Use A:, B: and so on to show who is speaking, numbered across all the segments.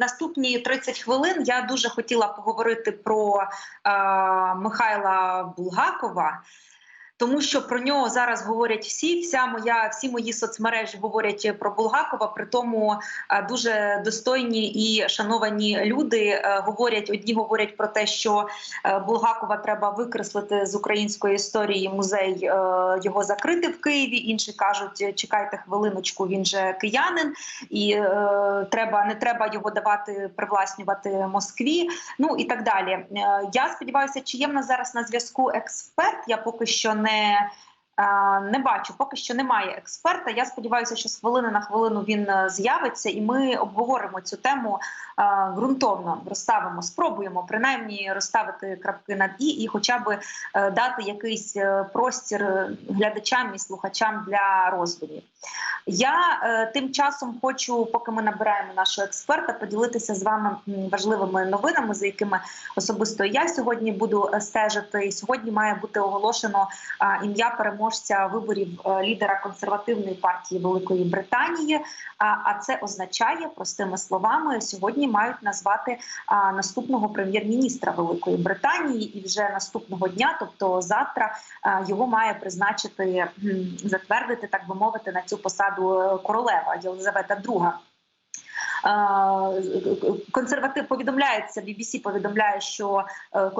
A: наступні 30 хвилин я дуже хотіла поговорити про е, Михайла Булгакова. Тому що про нього зараз говорять всі. Вся моя всі мої соцмережі говорять про Булгакова. При тому е, дуже достойні і шановані люди е, говорять. Одні говорять про те, що е, Булгакова треба викреслити з української історії музей е, його закрити в Києві. Інші кажуть, чекайте хвилиночку, він же киянин, і е, треба не треба його давати привласнювати Москві. Ну і так далі. Е, Я сподіваюся, чи є в нас зараз на зв'язку експерт. Я поки що не. Е, Не бачу, поки що немає експерта. Я сподіваюся, що з хвилини на хвилину він е, з'явиться, і ми обговоримо цю тему е, ґрунтовно. Розставимо, спробуємо принаймні розставити крапки над і, і хоча б е, дати якийсь е, простір е, глядачам і слухачам для роздумів. Я е, тим часом хочу, поки ми набираємо нашого експерта, поділитися з вами важливими новинами, за якими особисто я сьогодні буду е, стежити. І сьогодні має бути оголошено ім'я переможця виборів е, лідера консервативної партії Великої Британії. А, це означає простими словами, сьогодні мають назвати наступного прем'єр-міністра Великої Британії, і вже наступного дня, тобто завтра, його має призначити затвердити, так би мовити, на цю посаду е, королева Єлизавета II. Консерватив повідомляється, BBC повідомляє, що е,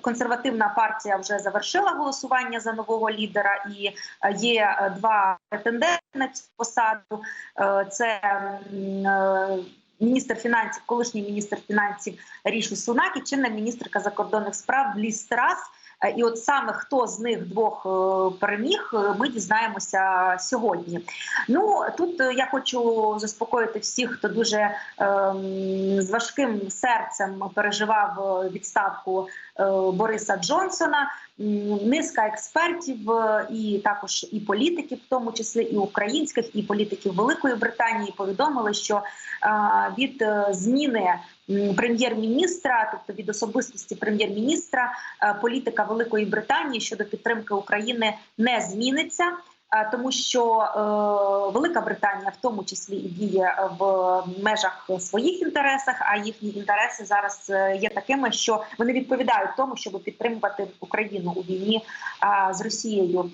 A: консервативна партія вже завершила голосування за нового лідера, і е, є е, два претенденти на цю посаду. Е, Це е, міністр фінансів, колишній міністр фінансів Ріші Сунак і чинна міністерка закордонних справ Ліс Трас. Е, І от саме хто з них двох е, переміг, е, ми дізнаємося сьогодні. Ну тут е, я хочу заспокоїти всіх, хто дуже ем, з важким серцем переживав е, відставку е, Бориса Джонсона. Низка експертів е, і також і політиків, в тому числі і українських, і політиків Великої Британії, повідомили, що е, від е, зміни прем'єр-міністра, тобто від особистості прем'єр-міністра, політика Великої Британії щодо підтримки України не зміниться. Е, Тому що е, Велика Британія в тому числі і діє в межах своїх інтересах, а їхні інтереси зараз е, є такими, що вони відповідають тому, щоб підтримувати Україну у війні з Росією.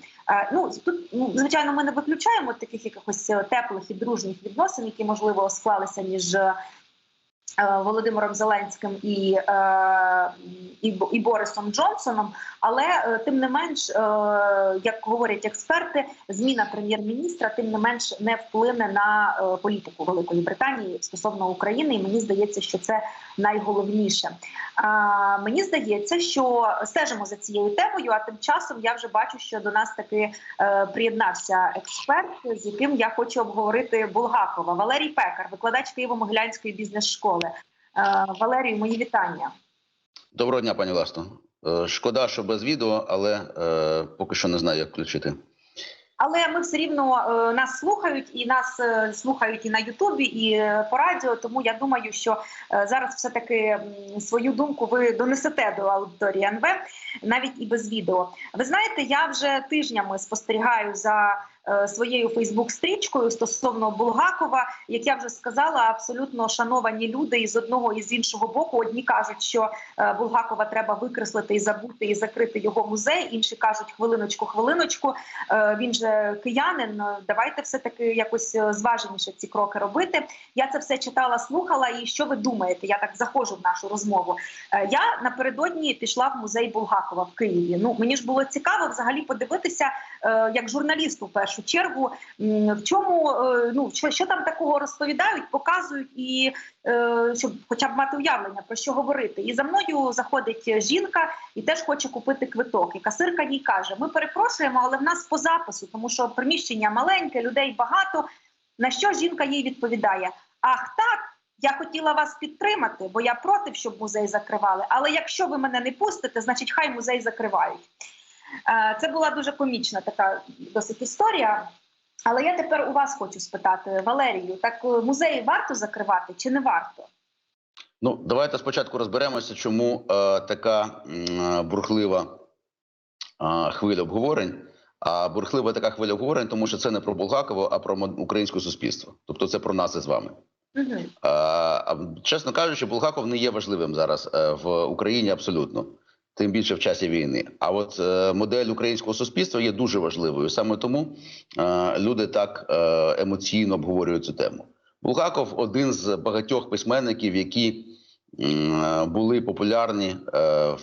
A: Ну тут ну звичайно, ми не виключаємо таких якихось теплих і дружніх відносин, які можливо склалися між. Е, Володимиром Зеленським і, е, і, і Борисом Джонсоном, але е, тим не менш, як говорять експерти, зміна прем'єр-міністра тим не менш не вплине на політику Великої Британії стосовно України. І мені здається, що це найголовніше. Мені здається, що стежимо за цією темою. А тим часом я вже бачу, що до нас таки приєднався експерт, з яким я хочу обговорити Булгакова. Валерій Пекар, викладач Києво-Могилянської бізнес-школи. Е, Валерію, мої вітання.
B: Доброго дня, пані Власто. Е, Шкода, що без відео, але е, поки що не знаю, як включити.
A: Але ми все рівно е, нас слухають, і нас е, слухають і на Ютубі, і е, по радіо. Тому я думаю, що е, зараз все таки м, свою думку ви донесете до аудиторії НВ, навіть і без відео. Ви знаєте, я вже тижнями спостерігаю за своєю Фейсбук-стрічкою стосовно Булгакова. Як я вже сказала, абсолютно шановані люди і з одного і з іншого боку. Одні кажуть, що е, Булгакова треба викреслити і забути, і закрити його музей. Інші кажуть, хвилиночку, хвилиночку. Е, Він же киянин. е, Давайте все таки якось е, зваженіше ці кроки робити. Я це все читала, слухала. І що ви думаєте? Я так заходжу в нашу розмову. Е, Я напередодні пішла в музей Булгакова в Києві. Ну мені ж було цікаво взагалі подивитися, е, як журналісту в першу чергу, в чому е, ну що, що там такого розповідають, показують і е, щоб хоча б мати уявлення про що говорити. І за мною заходить жінка і теж хоче купити квиток. І касирка їй каже: Ми перепрошуємо, але в нас по запису, тому що приміщення маленьке, людей багато. На що жінка їй відповідає: Ах, так. Я хотіла вас підтримати, бо я проти, щоб музей закривали. Але якщо ви мене не пустите, значить хай музей закривають. Е, Це була дуже комічна така досить історія. Але я тепер у вас хочу спитати, Валерію, так е, музеї варто закривати чи не варто?
B: Ну, давайте спочатку розберемося, чому е, така м, бурхлива е, хвиля обговорень. А бурхлива така хвиля обговорень, тому що це не про Булгакова, а про українське суспільство. Тобто це про нас із вами.
A: Мгм.
B: Е, Чесно кажучи, Булгаков не є важливим зараз е, в Україні абсолютно, тим більше в часі війни. А от е, модель українського суспільства є дуже важливою. Саме тому е, люди так е, емоційно обговорюють цю тему. Булгаков один з багатьох письменників, які були популярні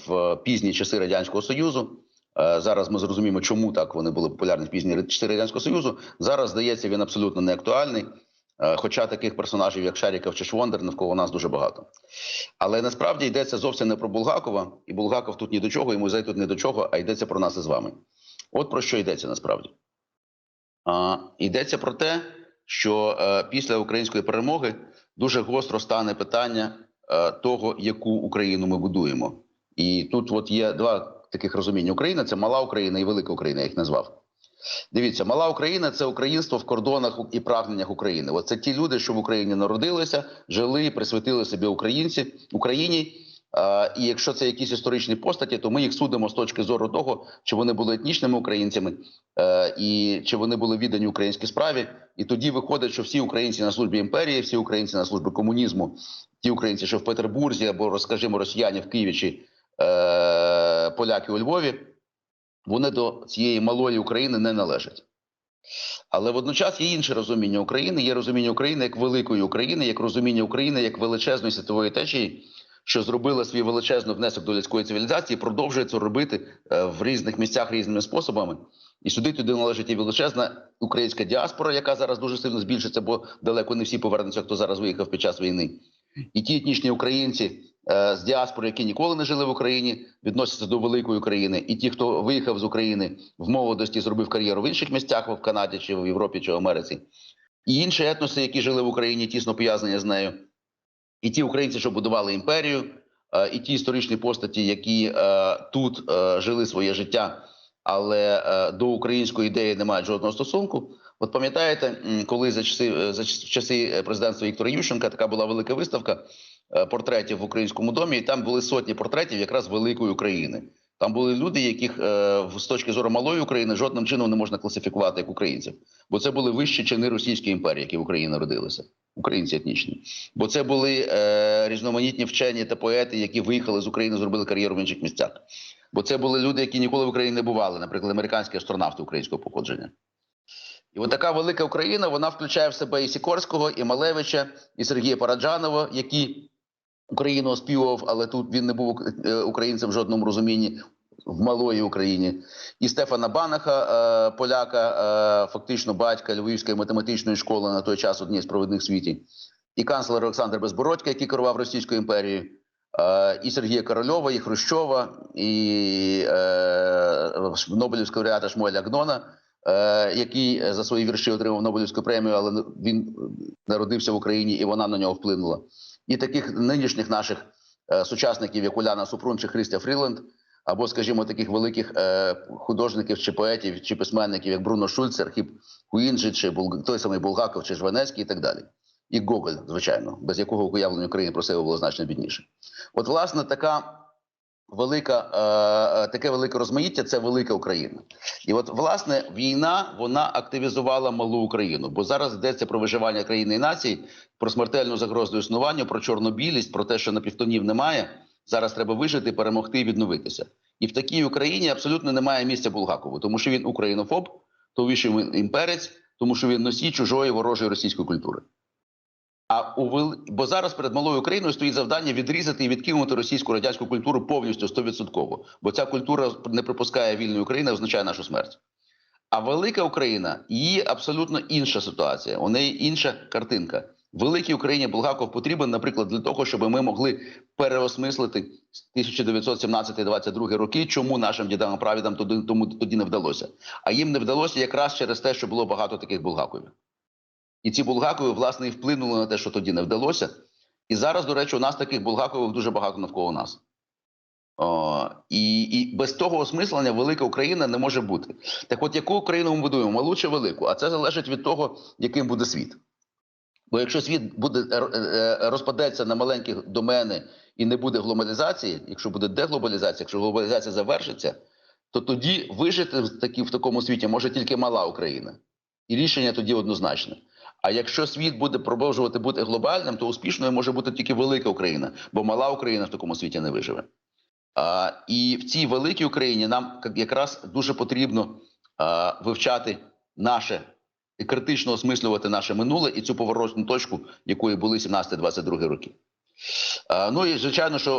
B: в пізні часи радянського союзу. Зараз ми зрозуміємо, чому так вони були популярні в пізні часи радянського союзу. Зараз здається, він абсолютно не актуальний. Хоча таких персонажів, як Шаріков чи Швондер, навколо нас дуже багато. Але насправді йдеться зовсім не про Булгакова, і Булгаков тут ні до чого, і музей тут ні до чого, а йдеться про нас із вами. От про що йдеться насправді. А, йдеться про те, що е, після української перемоги дуже гостро стане питання е, того, яку Україну ми будуємо. І тут от є два таких розуміння: Україна це мала Україна і велика Україна, я їх назвав. Дивіться, мала Україна це українство в кордонах і прагненнях України. От це ті люди, що в Україні народилися, жили, присвятили собі українці Україні. І якщо це якісь історичні постаті, то ми їх судимо з точки зору того, чи вони були етнічними українцями, е, і чи вони були віддані українській справі. І тоді виходить, що всі українці на службі імперії, всі українці на службі комунізму, ті українці, що в Петербурзі або розкажімо росіяни в Києві чи е, поляки у Львові, вони до цієї малої України не належать. Але водночас є інше розуміння України. Є розуміння України як великої України, як розуміння України як величезної світової течії, що зробила свій величезний внесок до людської цивілізації, продовжує це робити е, в різних місцях різними способами. І сюди туди належить і величезна українська діаспора, яка зараз дуже сильно збільшиться, бо далеко не всі повернуться, хто зараз виїхав під час війни. І ті етнічні українці з діаспори, які ніколи не жили в Україні, відносяться до великої України. І ті, хто виїхав з України в молодості, зробив кар'єру в інших місцях, в Канаді, чи в Європі, чи в Америці. І інші етноси, які жили в Україні, тісно пов'язані з нею. І ті українці, що будували імперію, е, і ті історичні постаті, які е, тут е, жили своє життя, але е, до української ідеї не мають жодного стосунку. От пам'ятаєте, коли за часи е, за часи президентства Віктора Ющенка така була велика виставка е, портретів в українському домі, і там були сотні портретів якраз великої України. Там були люди, яких е, з точки зору малої України жодним чином не можна класифікувати як українців, бо це були вищі чини Російської імперії, які в Україні народилися, українці етнічні. Бо це були е, різноманітні вчені та поети, які виїхали з України, зробили кар'єру в інших місцях. Бо це були люди, які ніколи в Україні не бували, наприклад, американські астронавти українського походження. І от така велика Україна вона включає в себе і Сікорського, і Малевича, і Сергія Параджанова, які Україну оспівував, але тут він не був е, українцем в жодному розумінні в малої Україні. І Стефана Банаха, е, поляка, е, фактично батька Львівської математичної школи на той час однієї з провідних світі, і канцлер Олександр Безбородька, який керував Російською імперією. І Сергія Корольова, і Хрущова, і Нобелівського лауреата Шмуеля Гнона, який за свої вірші отримав Нобелівську премію, але він народився в Україні і вона на нього вплинула. І таких нинішніх наших е, сучасників, як Уляна Супрун чи Христя Фріленд, або, скажімо, таких великих е, художників чи поетів чи письменників, як Бруно Шульц, Архіп Куінджі, чи той самий Булгаков, чи Жванецький і так далі. І Гоголь, звичайно, без якого уявлення України про себе було значно бідніше. От, власне, така велика, е, е, таке велике розмаїття це велика Україна. І от, власне, війна вона активізувала малу Україну, бо зараз йдеться про виживання країни і нації, про смертельну загрозу існуванню, про чорнобілість, про те, що напівтонів немає. Зараз треба вижити, перемогти і відновитися. І в такій Україні абсолютно немає місця Булгакову, тому що він українофоб, тому що він імперець, тому що він носій чужої ворожої російської культури. А у вел... бо зараз перед малою Україною стоїть завдання відрізати і відкинути російську радянську культуру повністю 100%. Бо ця культура не припускає вільної України, означає нашу смерть. А велика Україна її абсолютно інша ситуація. У неї інша картинка. Великій Україні Булгаков потрібен, наприклад, для того, щоб ми могли переосмислити 1917-22 роки, чому нашим дідам і прадідам тоді, тому тоді не вдалося. А їм не вдалося якраз через те, що було багато таких Булгаковів. І ці Булгакові, власне, і вплинули на те, що тоді не вдалося. І зараз, до речі, у нас таких Булгакових дуже багато навколо нас. О, і, і без того осмислення велика Україна не може бути. Так от яку Україну ми будуємо? Малу чи велику? А це залежить від того, яким буде світ. Бо якщо світ буде е, е, розпадеться на маленькі домени і не буде глобалізації, якщо буде деглобалізація, якщо глобалізація завершиться, то тоді вижити в, такі, в такому світі може тільки мала Україна. І рішення тоді однозначне. А якщо світ буде продовжувати бути глобальним, то успішною може бути тільки велика Україна, бо мала Україна в такому світі не виживе. А, і в цій великій Україні нам якраз дуже потрібно а, вивчати наше і критично осмислювати наше минуле і цю поворотну точку, якою були 17-22 роки. А, ну і звичайно, що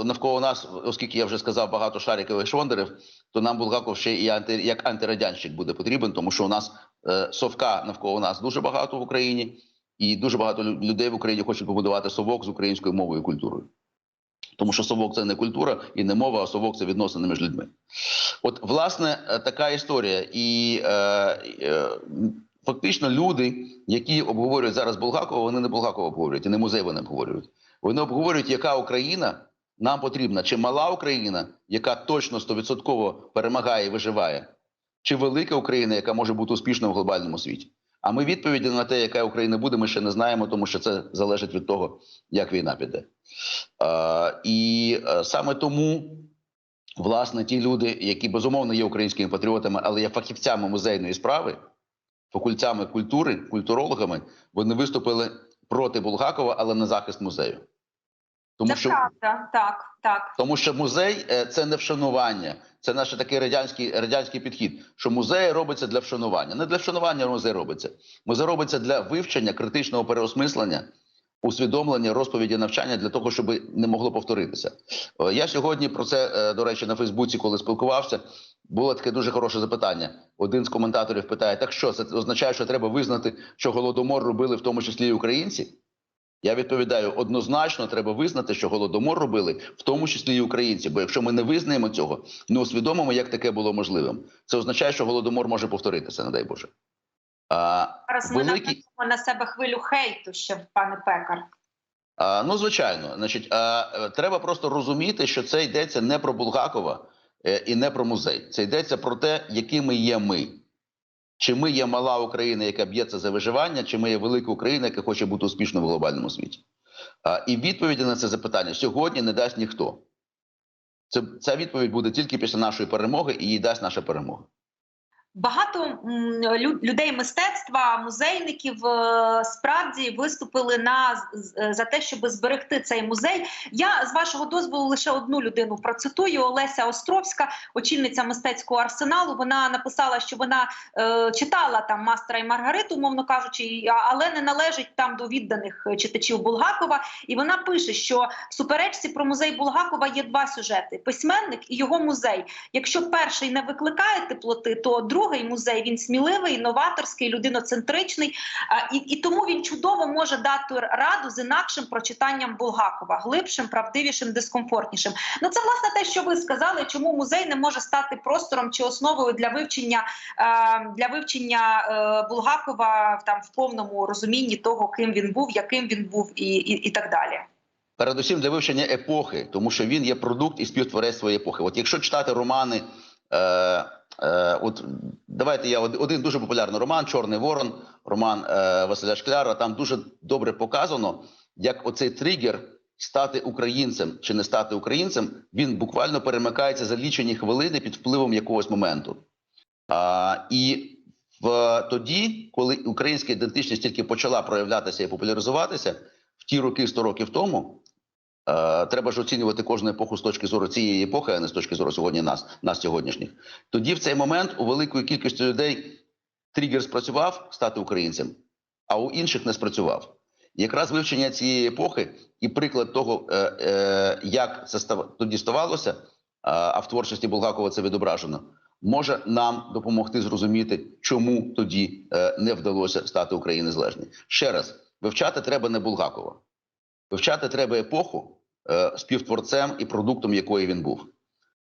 B: е, навколо нас, оскільки я вже сказав багато шариків і швондерів, то нам Булгаков ще і анти, як антирадянщик буде потрібен, тому що у нас е, совка навколо нас дуже багато в Україні, і дуже багато людей в Україні хочуть побудувати совок з українською мовою і культурою. Тому що совок це не культура і не мова, а совок це відносини між людьми. От, власне, е, така історія. І е, е, фактично люди, які обговорюють зараз Булгакова, вони не Булгакова обговорюють, і не музей вони обговорюють. Вони обговорюють, яка Україна нам потрібна, чи мала Україна, яка точно стовідсотково перемагає і виживає, чи велика Україна, яка може бути успішною в глобальному світі. А ми відповіді на те, яка Україна буде, ми ще не знаємо, тому що це залежить від того, як війна піде. Е, і саме тому, власне, ті люди, які безумовно є українськими патріотами, але є фахівцями музейної справи, факультями культури, культурологами, вони виступили проти Булгакова, але на захист музею. Тому
A: Це
B: що
A: правда, так, так.
B: тому що музей е, це не вшанування, це наш такий радянський радянський підхід. Що музей робиться для вшанування. Не для вшанування музей робиться. Музей робиться для вивчення, критичного переосмислення, усвідомлення, розповіді, навчання для того, щоб не могло повторитися. Е, Я сьогодні про це, е, до речі, на Фейсбуці, коли спілкувався, було таке дуже хороше запитання. Один з коментаторів питає: так що це означає, що треба визнати, що голодомор робили в тому числі і українці? Я відповідаю однозначно, треба визнати, що голодомор робили в тому числі і українці. Бо якщо ми не визнаємо цього, не усвідомимо, як таке було можливим. Це означає, що голодомор може повторитися, не дай Боже. А,
A: Зараз ми
B: великі...
A: нанесемо на себе хвилю хейту, ще пане пекар.
B: а, ну звичайно, значить, а, треба просто розуміти, що це йдеться не про Булгакова і не про музей. Це йдеться про те, якими є ми. Чи ми є мала Україна, яка б'ється за виживання, чи ми є велика Україна, яка хоче бути успішною в глобальному світі? І відповіді на це запитання сьогодні не дасть ніхто. Це, ця відповідь буде тільки після нашої перемоги, і їй дасть наша перемога.
A: Багато лю- людей мистецтва, музейників е, справді виступили на з- за те, щоб зберегти цей музей. Я з вашого дозволу лише одну людину процитую: Олеся Островська, очільниця мистецького арсеналу. Вона написала, що вона е, читала там мастера і Маргариту, умовно кажучи, але не належить там до відданих читачів Булгакова. І вона пише, що в суперечці про музей Булгакова є два сюжети: письменник і його музей. Якщо перший не викликає теплоти, то другий музей він сміливий, новаторський, людиноцентричний, і, і тому він чудово може дати раду з інакшим прочитанням Булгакова, глибшим, правдивішим, дискомфортнішим. Ну це власне те, що ви сказали, чому музей не може стати простором чи основою для вивчення для вивчення е, Булгакова там в повному розумінні того, ким він був, яким він був, і, і, і так далі.
B: Передусім для вивчення епохи, тому що він є продукт і співтворець своєї епохи. От якщо читати романи, е, от давайте я один дуже популярний роман Чорний Ворон, роман е, Василя Шкляра. Там дуже добре показано, як оцей тригер стати українцем чи не стати українцем, він буквально перемикається за лічені хвилини під впливом якогось моменту. А, і в тоді, коли українська ідентичність тільки почала проявлятися і популяризуватися, в ті роки 100 років тому. Е, треба ж оцінювати кожну епоху з точки зору цієї епохи, а не з точки зору сьогодні нас, нас сьогоднішніх. Тоді в цей момент у великої кількості людей тригер спрацював стати українцем, а у інших не спрацював. Якраз вивчення цієї епохи і приклад того, е, е, як це став, тоді ставалося, а, в творчості Булгакова це відображено, може нам допомогти зрозуміти, чому тоді не вдалося стати Україні незалежною. Ще раз, вивчати треба не Булгакова. Вивчати треба епоху е, співтворцем і продуктом якої він був.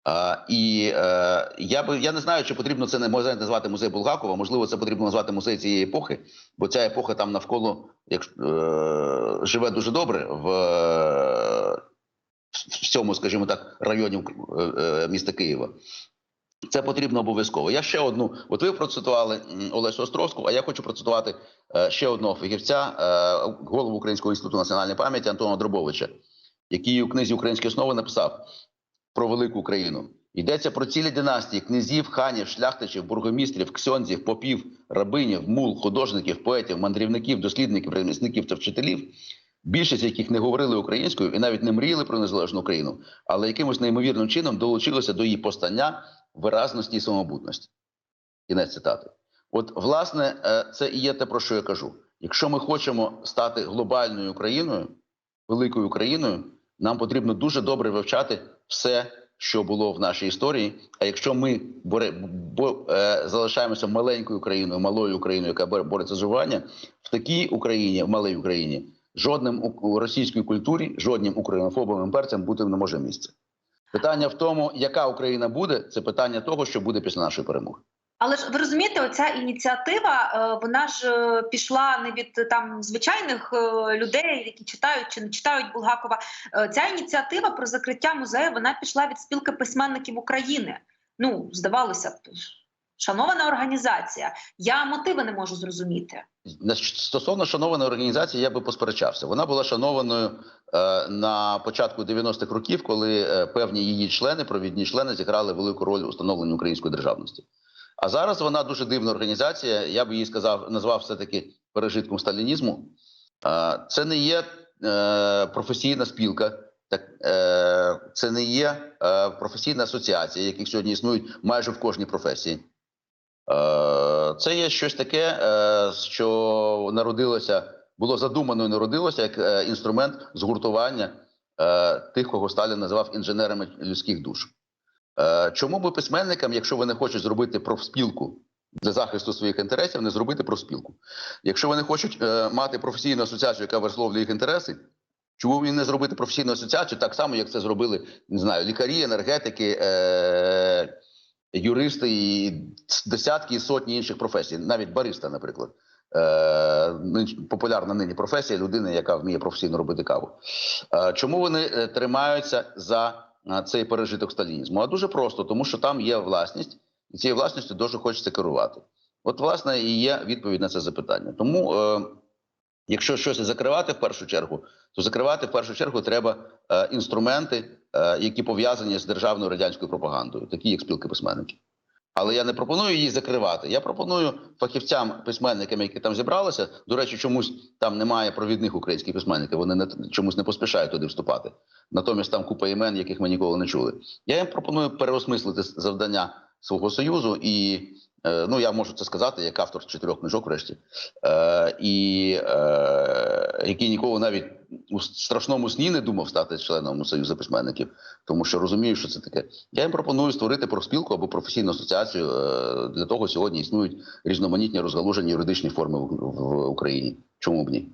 B: А, і е, я би я не знаю, чи потрібно це не музей назвати музей Булгакова. Можливо, це потрібно назвати музей цієї епохи, бо ця епоха там навколо як, е, живе дуже добре в, е, в цьому, скажімо так, районі е, е, міста Києва. Це потрібно обов'язково. Я ще одну. От ви процитували Олесю Островську, а я хочу процитувати е, ще одного фахівця, е, голову Українського інституту національної пам'яті Антона Дробовича, який у книзі Українські основи написав про велику Україну. Йдеться про цілі династії князів, ханів, шляхтичів, бургомістрів, ксьонзів, попів, рабинів, мул, художників, поетів, мандрівників, дослідників, ремісників та вчителів, більшість яких не говорили українською і навіть не мріяли про незалежну Україну, але якимось неймовірним чином долучилися до її постання, виразності і самобутності. Кінець цитати. От, власне, е, це і є те, про що я кажу. Якщо ми хочемо стати глобальною країною, великою країною, нам потрібно дуже добре вивчати все, що було в нашій історії. А якщо ми боре, бо, е, залишаємося маленькою країною, малою країною, яка боре- бореться з виживанням, в такій Україні, в малій Україні, жодним у- російській культурі, жодним українофобом імперцям бути не може місця. Питання в тому, яка Україна буде, це питання того, що буде після нашої перемоги.
A: Але ж ви розумієте, оця ініціатива е, вона ж е, пішла не від е, там звичайних людей, які читають чи не читають Булгакова. Ця ініціатива про закриття музею вона пішла від спілки письменників України. Ну здавалося б, шанована організація. Я мотиви не можу зрозуміти.
B: Стосовно шанованої організації, я би посперечався. Вона була шанованою е, на початку 90-х років, коли е, певні її члени, провідні члени, зіграли велику роль у встановленні української державності. А зараз вона дуже дивна організація. Я би її сказав, назвав все таки пережитком сталінізму. Е, це не є е, професійна спілка, так е, це не є е, професійна асоціація, яких сьогодні існують майже в кожній професії. Е, Це є щось таке, е, що народилося, було задумано і народилося як е, інструмент згуртування тих, кого Сталін називав інженерами людських душ. Чому би письменникам, якщо вони хочуть зробити профспілку для захисту своїх інтересів, не зробити профспілку? Якщо вони хочуть мати професійну асоціацію, яка висловлює їх інтереси, чому їм не зробити професійну асоціацію, так само, як це зробили не знаю, лікарі, енергетики, юристи і десятки і сотні інших професій, навіть бариста, наприклад. Е, популярна нині професія людини, яка вміє професійно робити каву. Е, чому вони е, тримаються за цей пережиток сталінізму? А дуже просто, тому що там є власність, і цією власністю дуже хочеться керувати. От, власне, і є відповідь на це запитання. Тому, е, якщо щось закривати в першу чергу, то закривати в першу чергу треба інструменти, які пов'язані з державною радянською пропагандою, такі як спілки письменників. Але я не пропоную її закривати. Я пропоную фахівцям, письменникам, які там зібралися. До речі, чомусь там немає провідних українських письменників. Вони не чомусь не поспішають туди вступати. Натомість там купа імен, яких ми ніколи не чули. Я їм пропоную переосмислити завдання свого союзу, і е, ну я можу це сказати як автор чотирьох книжок, врешті, е, і е, який ніколи навіть у страшному сні не думав стати членом союзу письменників, тому що розумію, що це таке. Я їм пропоную створити профспілку або професійну асоціацію. Е, Для того сьогодні існують різноманітні розгалужені юридичні форми в, в Україні. Чому б ні?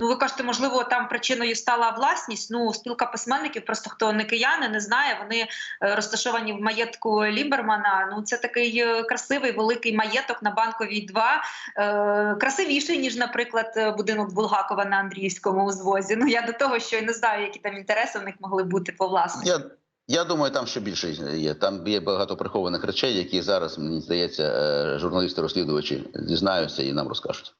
A: Ну, ви кажете, можливо, там причиною стала власність. Ну, спілка письменників, просто хто не кияни, не знає. Вони е, розташовані в маєтку Лібермана. Ну, це такий е, красивий великий маєток на банковій 2. Е, красивіший ніж, наприклад, е, будинок Булгакова на Андріївському узвозі. Ну я до того, що не знаю, які там інтереси в них могли бути по власності.
B: Я, я думаю, там ще більше є. Там є багато прихованих речей, які зараз, мені здається, журналісти-розслідувачі дізнаються і нам розкажуть.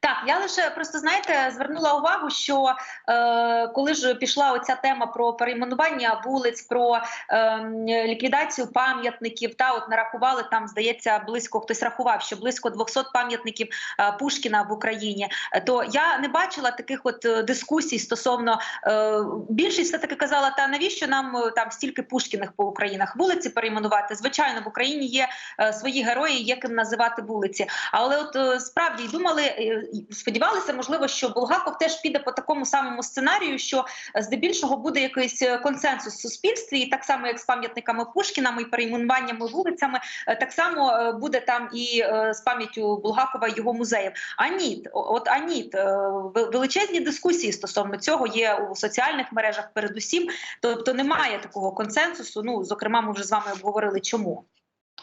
A: Так, я лише просто знаєте, звернула увагу, що е, коли ж пішла оця тема про перейменування вулиць, про е, ліквідацію пам'ятників, та от нарахували там, здається, близько хтось рахував, що близько 200 пам'ятників е, Пушкіна в Україні. То я не бачила таких от е, дискусій стосовно е, більшість все таки казала, та навіщо нам е, там стільки Пушкіних по Українах вулиці перейменувати? Звичайно, в Україні є е, свої герої, є ким називати вулиці. Але от е, справді думали, е, сподівалися, можливо, що Булгаков теж піде по такому самому сценарію, що здебільшого буде якийсь е, консенсус в суспільстві, і так само, як з пам'ятниками Пушкінами і перейменуваннями вулицями, е, так само е, буде там і з пам'яттю Булгакова його музеїв. А ні, от а ні, величезні дискусії стосовно цього є у соціальних мережах, передусім. Тобто немає такого консенсусу. Ну зокрема, ми вже з вами обговорили, чому.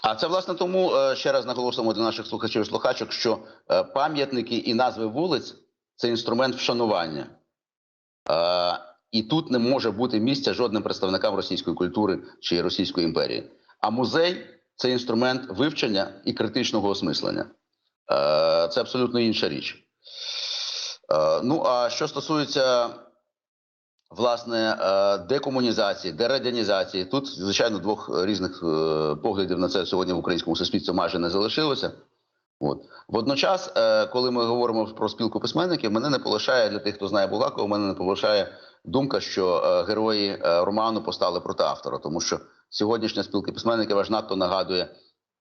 B: А це власне тому е, ще раз наголосимо для наших слухачів і слухачок, що е, пам'ятники і назви вулиць це інструмент вшанування. Е, І тут не може бути місця жодним представникам російської культури чи Російської імперії. А музей це інструмент вивчення і критичного осмислення. Це абсолютно інша річ. Ну а що стосується власне е, декомунізації, дерадянізації. Тут, звичайно, двох різних е, поглядів на це сьогодні в українському суспільстві майже не залишилося. От водночас, е, коли ми говоримо про спілку письменників, мене не полишає для тих, хто знає Булгакова, мене не полишає думка, що е, герої е, роману постали проти автора, тому що сьогоднішня спілка письменників аж надто нагадує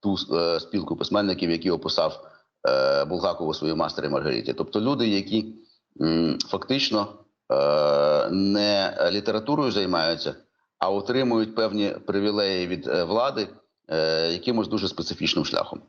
B: ту е, спілку письменників, які описав е, Булгаков у своїй мастері Маргариті. Тобто люди, які фактично е, не літературою займаються, а отримують певні привілеї від е, влади е, якимось дуже специфічним шляхом.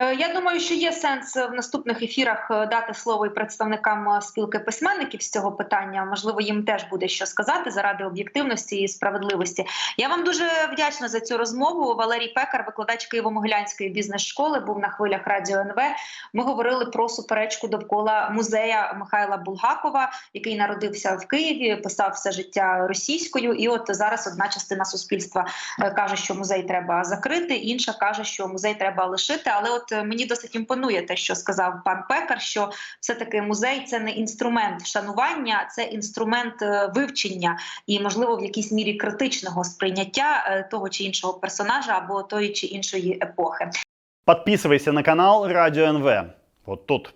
A: Е, Я думаю, що є сенс в наступних ефірах е, дати слово і представникам е, спілки письменників з цього питання. Можливо, їм теж буде що сказати заради об'єктивності і справедливості. Я вам дуже вдячна за цю розмову. Валерій Пекар, викладач Києво-Могилянської бізнес-школи, був на хвилях радіо НВ. Ми говорили про суперечку довкола музея Михайла Булгакова, який народився в Києві, писав все життя російською. І от зараз одна частина суспільства каже, що музей треба закрити, інша каже, що музей треба лишити. Але от мені досить імпонує те, що сказав пан Пекар, що все-таки музей це не інструмент вшанування, це інструмент е, вивчення і, можливо, в якійсь мірі критичного сприйняття е, того чи іншого персонажа або тої чи іншої епохи.
C: Подписывайся на канал Радио НВ. Вот тут.